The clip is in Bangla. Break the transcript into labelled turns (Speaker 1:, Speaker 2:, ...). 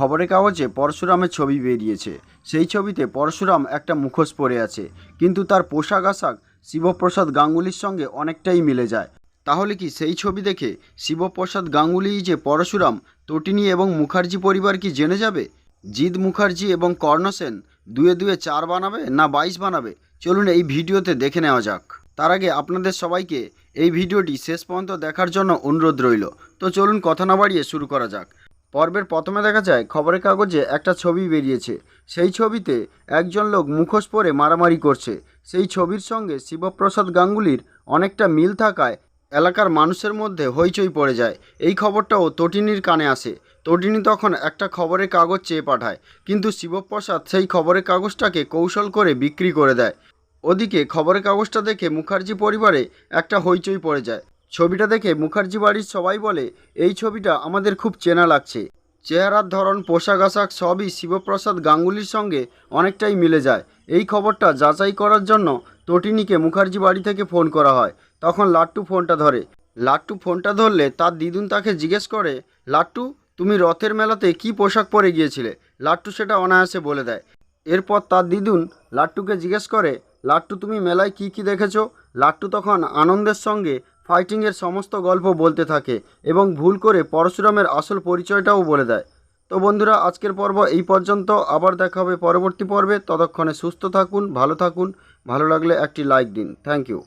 Speaker 1: খবরের কাগজে পরশুরামের ছবি বেরিয়েছে। সেই ছবিতে পরশুরাম একটা মুখোশ পরে আছে, কিন্তু তার পোশাক আশাক শিবপ্রসাদ গাঙ্গুলির সঙ্গে অনেকটাই মিলে যায়। তাহলে কি সেই ছবি দেখে শিবপ্রসাদ গাঙ্গুলি যে পরশুরাম, তটিনী এবং মুখার্জি পরিবার কি জেনে যাবে? জিৎ মুখার্জি এবং কর্ণ সেন দুয়ে দুয়ে চার বানাবে না বাইশ বানাবে? চলুন এই ভিডিওতে দেখে নেওয়া যাক। তার আগে আপনাদের সবাইকে এই ভিডিওটি শেষ পর্যন্ত দেখার জন্য অনুরোধ রইল। তো চলুন কথা না বাড়িয়ে শুরু করা যাক। পর্বের প্রথমে দেখা যায় খবরের কাগজে একটা ছবি বেরিয়েছে। সেই ছবিতে একজন লোক মুখোশ পরে মারামারি করছে। সেই ছবির সঙ্গে শিবপ্রসাদ গাঙ্গুলির অনেকটা মিল থাকায় এলাকার মানুষের মধ্যে হইচই পড়ে যায়। এই খবরটাও তটিনীর কানে আসে। তটিনী তখন একটা খবরের কাগজ চেয়ে পাঠায়, কিন্তু শিবপ্রসাদ সেই খবরের কাগজটাকে কৌশল করে বিক্রি করে দেয়। ওদিকে খবরের কাগজটা দেখে মুখার্জি পরিবারে একটা হইচই পড়ে যায়। ছবিটা দেখে মুখার্জি বাড়ির সবাই বলে, এই ছবিটা আমাদের খুব চেনা লাগছে। চেহারার ধরন, পোশাক আশাক সবই শিবপ্রসাদ গাঙ্গুলির সঙ্গে অনেকটাই মিলে যায়। এই খবরটা যাচাই করার জন্য তটিনীকে মুখার্জি বাড়ি থেকে ফোন করা হয়। তখন লাট্টু ফোনটা ধরে। লাট্টু ফোনটা ধরলে তার দিদুন তাকে জিজ্ঞেস করে, লাট্টু, তুমি রথের মেলাতে কি পোশাক পরে গিয়েছিলে? লাট্টু সেটা অনায়াসে বলে দেয়। এরপর তার দিদুন লাট্টুকে জিজ্ঞেস করে, লাট্টু, তুমি মেলায় কি কি দেখেছ? লাট্টু তখন আনন্দের সঙ্গে ফাইটিংয়ের সমস্ত গল্প বলতে থাকে এবং ভুল করে পরশুরামের আসল পরিচয়টাও বলে দেয়। তো বন্ধুরা, আজকের পর্ব এই পর্যন্ত। আবার দেখা হবে পরবর্তী পর্বে। ততক্ষণে সুস্থ থাকুন, ভালো থাকুন। ভালো লাগলে একটি লাইক দিন। Thank you.